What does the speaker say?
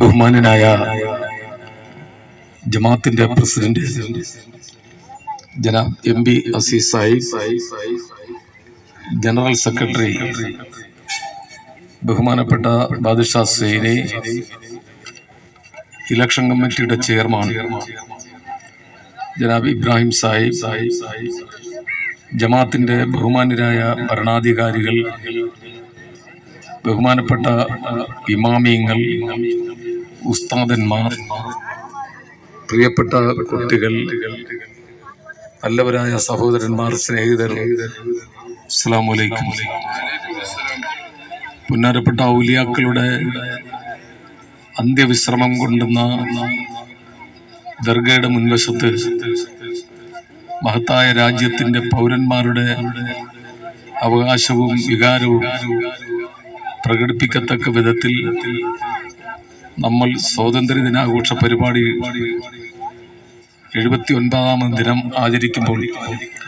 ബഹുമാനനായ ജമാഅത്തിന്റെ പ്രസിഡന്റ് ജനാബ് M P Azeez Sahib general secretary ബഹുമാനപ്പെട്ട ബാദുഷാ സൈനെ ഇലക്ഷൻ കമ്മിറ്റിയുടെ ചെയർമാൻ ജനാബ് ഇബ്രാഹിം സാഹിബ് ജമാഅത്തിന്റെ ബഹുമാനരായ ഭരണാധികാരികൾ ബഹുമാനപ്പെട്ട ഇമാമിയങ്ങൾ ഉസ്താദന്മാർ പ്രിയപ്പെട്ട കുട്ടികൾ നല്ലവരായ സഹോദരന്മാർ സ്നേഹിതർ അസ്സലാമു അലൈക്കും. പുന്നാരപ്പെട്ട ഔലിയാക്കളുടെ അന്ത്യവിശ്രമം കൊണ്ടുന്ന ദർഗയുടെ മുൻവശത്ത് മഹത്തായ രാജ്യത്തിന്റെ പൗരന്മാരുടെ അവകാശവും വികാരവും പ്രകടിപ്പിക്കത്തക്ക വിധത്തിൽ നമ്മൾ സ്വാതന്ത്ര്യ ദിനാഘോഷ പരിപാടി എഴുപത്തി ഒൻപതാമത് ദിനം ആചരിക്കുമ്പോൾ